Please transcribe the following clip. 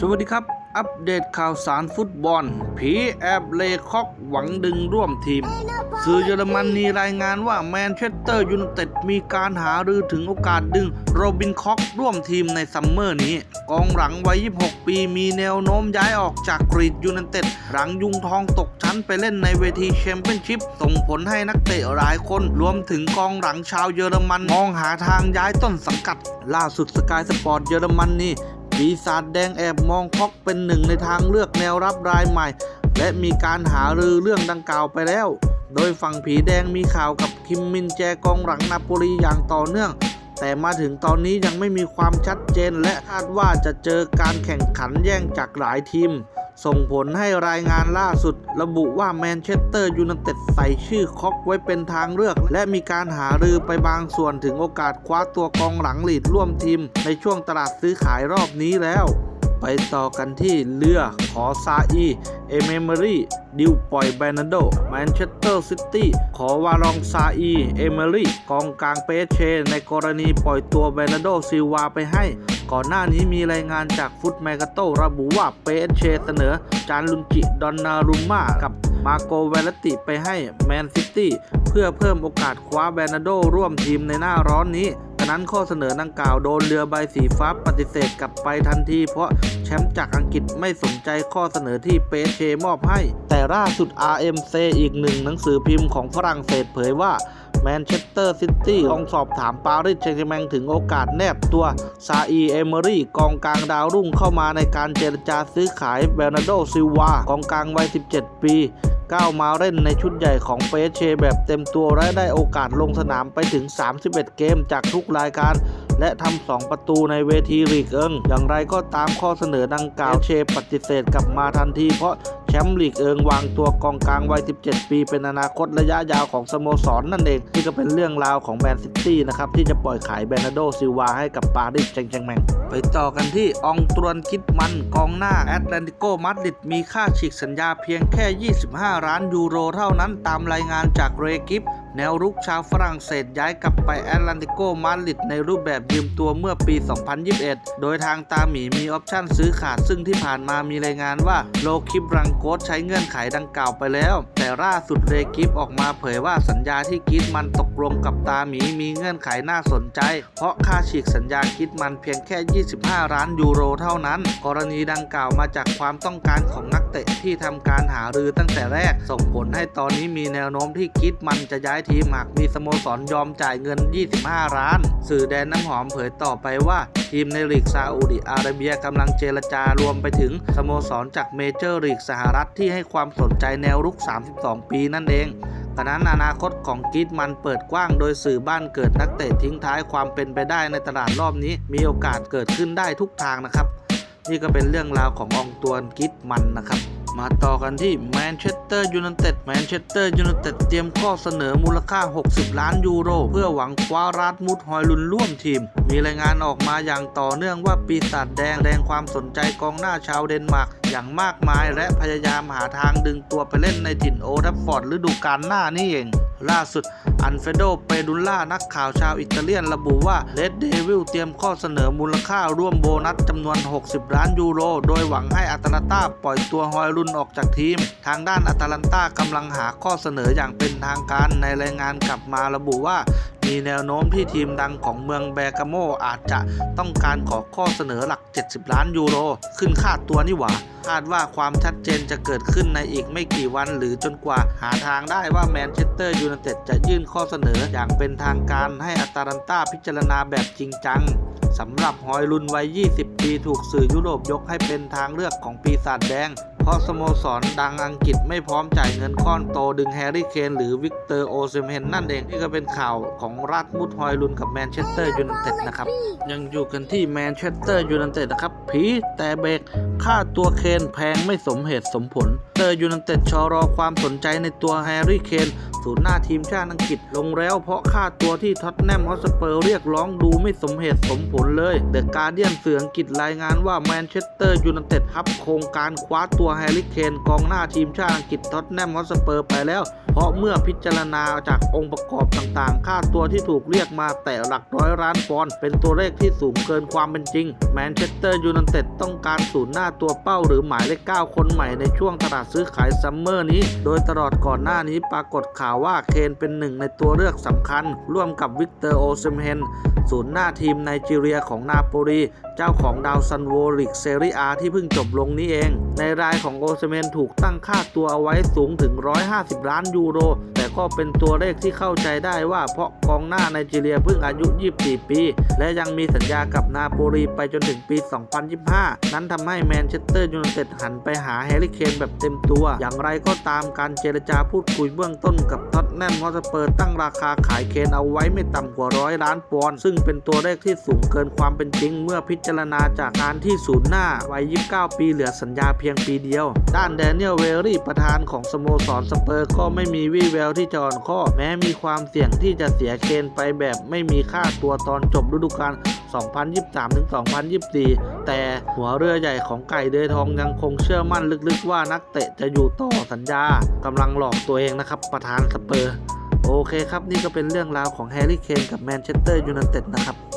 สวัสดีครับ อัปเดตข่าวสารฟุตบอล ผีแอบเลคอกหวังดึงร่วมทีม สื่อเยอรมนีรายงานว่าแมนเชสเตอร์ยูไนเต็ดมีการหารือถึงโอกาสดึงโรบินคอกร่วมทีมในซัมเมอร์นี้ กองหลังวัย 26 ปีมีแนวโน้มย้ายออกจากกรีดยูไนเต็ด หลังยุงทองตกชั้นไปเล่นในเวทีแชมเปี้ยนชิพส่งผลให้นักเตะหลายคนรวมถึงกองหลังชาวเยอรมันมองหาทางย้ายต้นสังกัด ล่าสุดสกายสปอร์ตเยอรมนนี ปีศาจแดงแอบมองคอกเป็นหนึ่งในทางเลือกแนวรับรายใหม่ และมีการหารือเรื่องดังกล่าวไปแล้ว โดยฝั่งผีแดงมีข่าวกับคิมมินแจกองหลังนาโปลีอย่างต่อเนื่อง แต่มาถึงตอนนี้ยังไม่มีความชัดเจนและคาดว่าจะเจอการแข่งขันแย่งจากหลายทีม ส่งผลให้รายงานล่าสุด ระบุว่าแมนเชสเตอร์ยูไนเต็ดใส่ชื่อคอกไว้เป็นทางเลือก และมีการหารือไปบางส่วนถึงโอกาสคว้าตัวกองหลังลีดร่วมทีม ในช่วงตลาดซื้อขายรอบนี้แล้ว ไปต่อกันที่เรือขอซาอีเอเมมอรี่ดิวปล่อยแบรนโดแมนเชสเตอร์ซิตี้ขอวารองซาอีเอเมอรี่กองกลางเปเชในกรณีปล่อยตัวแบรนโดซิลวาไปให้ ก่อนหน้านี้มีรายงานจากฟุตแมกาโตระบุว่าเปเชเสนอจานลุนจิดอนนารุมมากับมาโกเวลติไปให้แมนซิตี้เพื่อเพิ่มโอกาสคว้าแบรนาโดร่วมทีมในหน้าร้อนนี้นั้นข้อเสนอดังกล่าวโดนเรือใบสีฟ้าปฏิเสธกลับไปทันที เพราะแชมป์จากอังกฤษไม่สนใจข้อเสนอที่เปเชมอบให้ แต่ล่าสุด RMC อีกหนึ่งหนังสือพิมพ์ของฝรั่งเศสเผยว่า มนเชสเตอร์ซิตี้ลองสอบถามปารีสแซงต์แชร์แมงถึงโอกาสแนบตัวซาอีเอเมอรี่กองกลางดาวรุ่งเข้ามาในการเจรจาซื้อขายเบรนาโดซิวากองกลางวัย 17 ปีก้าวมาเล่นในชุดใหญ่ของเปเชแบบเต็มตัวและได้โอกาสลงสนามไปถึง 31 เกมจากทุกรายการ และทำ 2 ประตูในเวทีลีกเอิง อย่างไรก็ตามข้อเสนอดังกล่าวเชปฏิเสธกลับมาทันทีเพราะแชมป์ลีกเอิงวางตัวกองกลางวัย 17 ปี เป็นอนาคตระยะยาวของสโมสรนนั่นเองที่ก็เป็นเรื่องราวของแมนซิตี้นะครับที่จะปล่อยขายแบรนาโดซิลวาให้กับปารีสแซงแชร์แมงไปต่อกันที่อองตรวนคิดมันกองหน้าแอตแลนติโกมาดริดมีค่าฉีกสัญญาเพียงแค่ 25 ล้านยูโรเท่านั้นตามรายงานจากเรกิฟแนวรุกชาวฝรั่งเศสย้ายกลับไปแอตแลนติโกมาดริดในรูปแบบยืมตัวเมื่อปี 2021 โดยทางตาหมีมีออปชั่นซื้อขาดซึ่งที่ผ่านมามีรายงานว่าโลคิปรังโค้ดใช้เงื่อนไขดังกล่าวไปแล้ว แต่ล่าสุดเรกิฟออกมาเผยว่าสัญญาที่กิดมันตกลงกับตาหมีมีเงื่อนไขน่าสนใจ เพราะค่าฉีกสัญญากิดมันเพียงแค่ 25 ล้านยูโรเท่านั้น กรณีดังกล่าวมาจากความต้องการของนักเตะที่ทำการหารือตั้งแต่แรก ส่งผลให้ตอนนี้มีแนวโน้มที่กิดมันจะย้ายทีมหากมีสโมสรยอมจ่ายเงิน 25 ล้าน สื่อแดนน้ำหอมเผยต่อไปว่าทีมในลีกซาอุดิอาระเบียกำลังเจรจารวมไปถึงสโมสรจากเมเจอร์ลีกสหรัฐที่ให้ความสนใจแนวรุก 32 ปีนั่นเองขณะนั้นอนาคตของกิดมันเปิดกว้างโดยสื่อบ้านเกิดนักเตะทิ้งท้ายความเป็นไปได้ในตลาดรอบนี้ มีโอกาสเกิดขึ้นได้ทุกทางนะครับ นี่ก็เป็นเรื่องราวของอองตวนกิดมันนะครับ มาต่อกันที่แมนเชสเตอร์ยูไนเต็ดแมนเชสเตอร์ยูไนเต็ดเตรียมข้อเสนอมูลค่า 60 ล้านยูโร เพื่อหวังคว้าราดมุดฮอยลุนร่วมทีม มีรายงานออกมาอย่างต่อเนื่องว่าปีศาจแดงแรงความสนใจกองหน้าชาวเดนมาร์กอย่างมากมายและพยายามหาทางดึงตัวไปเล่นในถิ่นโอทัฟฟอร์ดฤดูกาลหน้านี่เอง ล่าสุด อันเฟโด เปดุลล่า นักข่าวชาวอิตาเลียนระบุว่าเลดเดวิลเตรียมข้อเสนอมูลค่าร่วมโบนัสจำนวน 60 ล้านยูโร โดยหวังให้อัตแลนตาปล่อยตัวฮอยลุนออกจากทีม ทางด้านอัตแลนตากำลังหาข้อเสนออย่างเป็นทางการในรายงานกลับมาระบุว่า มีแนวโน้มที่ทีมดังของเมืองแบกาโมอาจจะต้องการขอข้อเสนอหลัก 70 ล้านยูโร ขึ้นค่าตัวนี่หว่าคาดว่าความชัดเจนจะเกิดขึ้นในอีกไม่กี่วัน หรือจนกว่าหาทางได้ว่าแมนเชสเตอร์ยูไนเต็ดจะยื่นข้อเสนออย่างเป็นทางการให้อัตแลนตาพิจารณาแบบจริงจังสำหรับฮอยลุนวัย 20 ปี ถูกสื่อยุโรปยกให้เป็นทางเลือกของปีศาจแดง ราะสโมสรดังอังกฤษไม่พร้อมจ่ายเงินก้อนโตดึงแฮร์รี่เคนหรือวิกเตอร์โอเซมเฮนนั่นเอง นี่ก็เป็นข่าวของรัฐมุดฮอยลุนกับแมนเชสเตอร์ยูไนเต็ดนะครับ ยังอยู่กันที่แมนเชสเตอร์ยูไนเต็ดนะครับ ผีแต่เบรกค่าตัวเคนแพงไม่สมเหตุสมผล เตอร์ยูไนเต็ดชอรอความสนใจในตัวแฮร์รี่เคน ศูนย์หน้าทีมชาติอังกฤษ ลงแล้วเพราะค่าตัวที่ท็อตแนมฮอสเปอร์เรียกร้องดูไม่สมเหตุสมผลเลยเดอะการเดียนเสื่ออังกฤษรายงานว่าแมนเชสเตอร์ยูไนเต็ดทับโครงการคว้าตัวแฮร์รี่เคนกองหน้าทีมชาติอังกฤษท็อตแนมฮอสเปอร์ไปแล้ว เพราะเมื่อพิจารณาจากองค์ประกอบต่างๆ ค่าตัวที่ถูกเรียกมาแต่หลักร้อยล้านปอนด์เป็นตัวเลขที่สูงเกินความเป็นจริง แมนเชสเตอร์ยูไนเต็ดต้องการศูนย์หน้าตัวเป้าหรือหมายเลข9คนใหม่ในช่วงตลาดซื้อขายซัมเมอร์นี้ โดยตลอดก่อนหน้านี้ปรากฏข่าวว่าเคนเป็นหนึ่งในตัวเลือกสำคัญ ร่วมกับวิกเตอร์โอเซมเฮนศูนย์หน้าทีมไนจีเรียของนาโปลี เจ้าของดาวซันโวลิกเซรียที่เพิ่งจบลงนี้เอง ในรายของโอเซเมนถูกตั้งค่าตัวเอาไว้สูงถึง 150 ล้านยูโร แต่ก็เป็นตัวเลขที่เข้าใจได้ว่าเพราะกองหน้าไนจีเรียเพิ่งอายุ 24 ปี และยังมีสัญญากับนาโปลีไปจนถึงปี 2025 นั้นทำให้แมนเชสเตอร์ยูไนเต็ดหันไปหาแฮร์รี่เคนแบบเต็มตัว อย่างไรก็ตามการเจรจาพูดคุยเบื้องต้นกับ ท็อตแนมฮอตสเปอร์ตั้งราคาขายเคนเอาไว้ไม่ต่ำกว่าร้อยล้านปอนด์ซึ่งเป็นตัวเลขที่สูงเกินความเป็นจริง เมื่อพิจารณาจากการที่ศูนย์หน้าวัย 29 ปีเหลือสัญญาเพียงปีเดียว ด้านแดเนียลเวลลี่ประธานของสโมสรสเปอร์ก็ไม่มีวี่แววที่จะอ่อนข้อ แม้มีความเสี่ยงที่จะเสียเคนไปแบบไม่มีค่าตัวตอนจบฤดูกาล 2023-2024 แต่หัวเรือใหญ่ของไก่เดือยทองยังคงเชื่อมั่นลึกๆว่านักเตะจะอยู่ต่อสัญญากำลังหลอกตัวเองนะครับ ประธานสเปอร์ โอเคครับ นี่ก็เป็นเรื่องราวของแฮร์รี่เคนกับแมนเชสเตอร์ยูไนเต็ดนะครับ